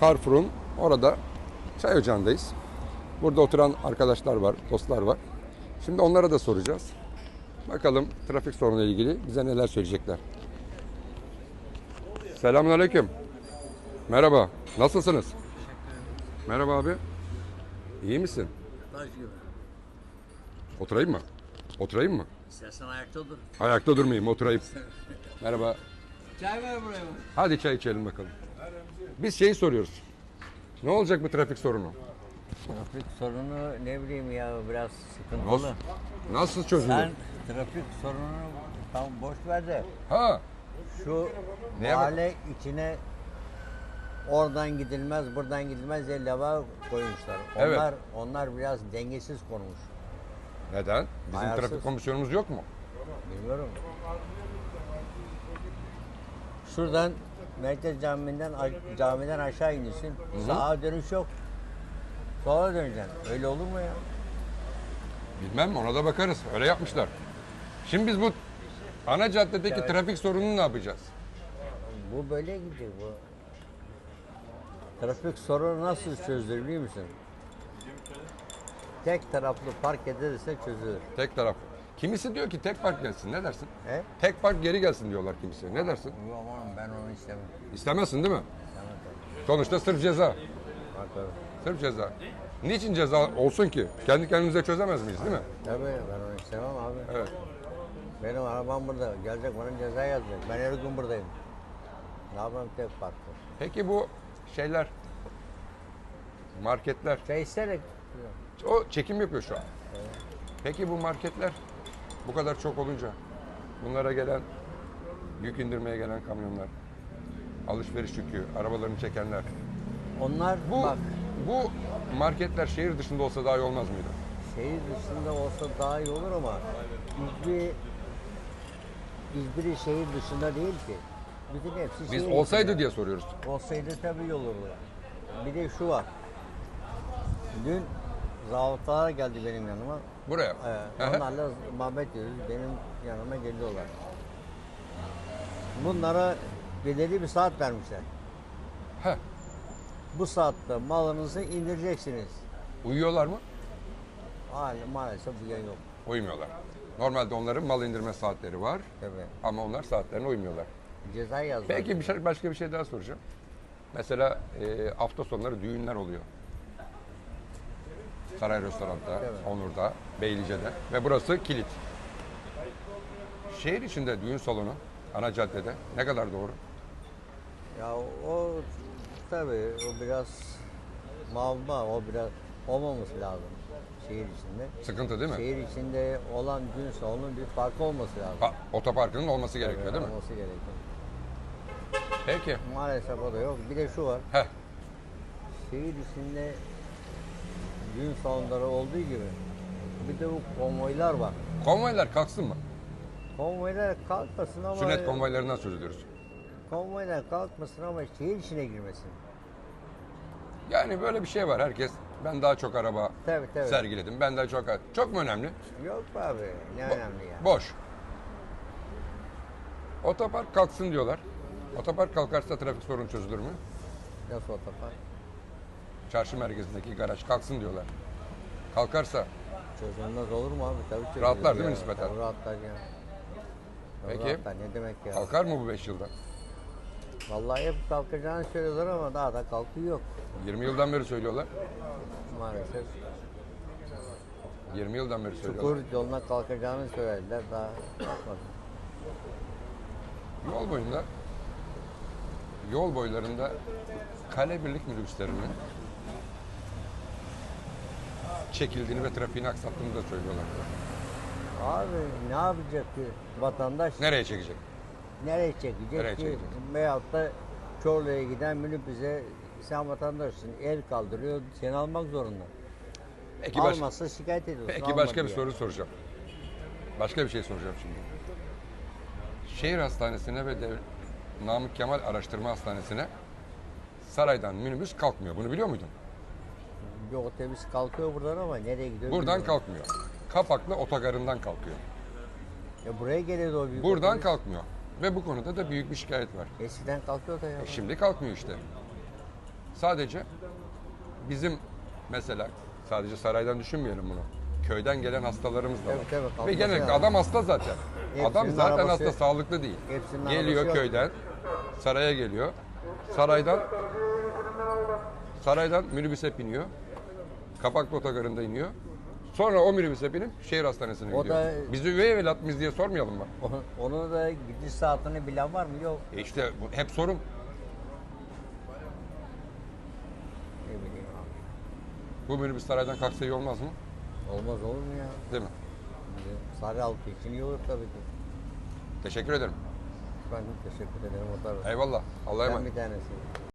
Carrefour'un orada çay ocağındayız. Burada oturan arkadaşlar var, dostlar var. Şimdi onlara da soracağız. Bakalım trafik sorunuyla ilgili bize neler söyleyecekler. Selamünaleyküm. Merhaba. Nasılsınız? Merhaba abi. İyi misin? Oturayım mı? Oturayım mı? İstersen ayakta dur. Ayakta durmayayım, oturayım. Merhaba. Çay ver buraya. Hadi çay içelim bakalım. Biz şeyi soruyoruz. Ne olacak bu trafik sorunu? Trafik sorunu ne bileyim ya biraz sıkıntılı. Nasıl, nasıl çözülür? Sen trafik sorununu tam boş ver de Ha, şu bak- mahalle içine oradan gidilmez buradan gidilmez diye lava koymuşlar. Evet. Onlar onlar biraz dengesiz konmuş. neden? Bizim Ayarsız. trafik komisyonumuz yok mu? Bilmiyorum. Şuradan Merkez Camii'nden camiden aşağı iniyorsun. Sağa dönüş yok. Sola döneceksin. Öyle olur mu ya? Bilmem ona da bakarız. Öyle yapmışlar. Şimdi biz bu ana caddedeki Evet. trafik sorununu ne yapacağız? Bu böyle gidiyor bu. Trafik sorunu nasıl çözülür biliyor musun? Tek taraflı park edilirse çözülür. Tek taraf. Kimisi diyor ki tek park gelsin. Ne dersin? He? Tek park geri gelsin diyorlar kimisi. Ne dersin? Aman ben onu istemem. İstemezsin değil mi? İstemem tabii. Sonuçta sırf ceza. Bak tabii. Sırf ceza. Niçin ceza olsun ki? Kendi kendimize çözemez miyiz değil mi? Tabii ben onu istemem abi. Evet. Benim arabam burada. Gelecek bana ceza yazacak. Ben her gün buradayım. Ne yapayım tek parkta. Peki bu şeyler, marketler, Çay isterek. o çekim yapıyor şu an. Peki bu marketler bu kadar çok olunca bunlara gelen yük indirmeye gelen kamyonlar, alışveriş yükü, arabalarını çekenler. Onlar Bu bak bu marketler şehir dışında olsa daha iyi olmaz mıydı? şehir dışında olsa daha iyi olur ama İzmir İzmir'i şehir dışında değil ki. Bütün hepsi Biz şehir olsaydı içinde. diye soruyoruz. Olsaydı tabii iyi olurdu. Bir de şu var. Dün zabıtalar geldi benim yanıma. Buraya. Ee, onlarla muhabbet ediyoruz. Benim yanıma geliyorlar. Bunlara belirli bir saat vermişler. Heh. Bu saatte malınızı indireceksiniz. Uyuyorlar mı? Hala maalesef bu yan yok. Uyumuyorlar. Normalde onların mal indirme saatleri var Tabii. ama onlar saatlerine uymuyorlar. Ceza yazdılar. Peki bir şey, başka bir şey daha soracağım. Mesela e, hafta sonları düğünler oluyor. Saray Restorant'ta, Evet. Onur'da, Beylice'de ve burası kilit. Şehir içinde düğün salonu, ana caddede ne kadar doğru? Ya o tabii o biraz mağma, o biraz olmaması lazım şehir içinde. Sıkıntı değil mi? Şehir içinde olan gün salonun bir farkı olması lazım. Ha, otoparkının olması gerekiyor Tabii, değil mi? Olması gerekiyor. Peki. Maalesef o da yok. Bir de şu var. Heh, Şehir içinde düğün salonları olduğu gibi bir de bu konvoylar var. konvoylar kalksın mı? Konvoylar kalkmasın ama Sünnet konvoylarından söz ediyoruz. konvoylar kalkmasın ama şehir içine girmesin. Yani böyle bir şey var. Herkes ben daha çok araba Tabii tabii. sergiledim. Ben daha çok çok mu önemli? Yok be abi ne önemli ya. Boş. Otopark kalksın diyorlar. Otopark kalkarsa trafik sorunu çözülür mü? Nasıl otopark? Çarşı merkezindeki garaj kalksın diyorlar. Kalkarsa Çözülmez olur mu abi? Tabii çözülür. Rahatlar değil mi ya. nispeten? Tabii rahatlar ya. Tabii Peki. Rahatlar. Ne demek ya? kalkar mı bu 5 yılda? Vallahi hep kalkacağını söylüyorlar ama daha da kalkı yok 20 yıldan beri söylüyorlar. maalesef. 20 yıldan beri söylüyorlar. Çukur yoluna kalkacağını söylediler daha kalkmadı. Yol boyunda yol boylarında kale birlik minibüslerinin çekildiğini ve trafiğini aksattığını da söylüyorlar. Abi ne yapacak ki vatandaş? Nereye çekecek? Nereye çekecek Nereye ki? çekecek? Veyahut da Çorlu'ya giden minibüse sen vatandaşsın el kaldırıyor seni almak zorunda. Peki, baş- Almazsa şikayet ediyorsun. peki alma başka bir diye. soru soracağım. Başka bir şey soracağım şimdi. Şehir Hastanesi'ne ve Dev- Namık Kemal Araştırma Hastanesi'ne saraydan minibüs kalkmıyor. Bunu biliyor muydun? Bir otobüs kalkıyor buradan ama nereye gidiyor? Buradan bilmiyorum. kalkmıyor. Kapaklı otogarından kalkıyor. Ya buraya geliyordu o büyük Buradan otobüs. kalkmıyor. Ve bu konuda da büyük bir şikayet var. Eskiden kalkıyor da ya. E şimdi kalkmıyor işte. Sadece bizim mesela sadece saraydan düşünmeyelim bunu. Köyden gelen hastalarımız da var. Tabii, tabii, Ve kalkması genellikle lazım. adam hasta zaten. Hepsinin adam zaten arabası- hasta, sağlıklı değil. hepsinin Geliyor yok. köyden, saraya geliyor. Saraydan saraydan minibüse biniyor. Kapaklı otogarında iniyor. Sonra o minibüse binip şehir hastanesine O gidiyor. da- Biz üvey evlat mıyız diye sormayalım mı? Onun, onun da gidiş saatini bilen var mı? Yok. E işte bu hep sorun. Ne bileyim abi. Bu minibüs saraydan kalksa iyi olmaz mı? Olmaz olur mu ya? Değil mi? Sarı halkı için iyi olur tabii ki. Teşekkür ederim. Ben teşekkür ederim o tarafta. Eyvallah. Allah'a Ben emanet. bir tanesi.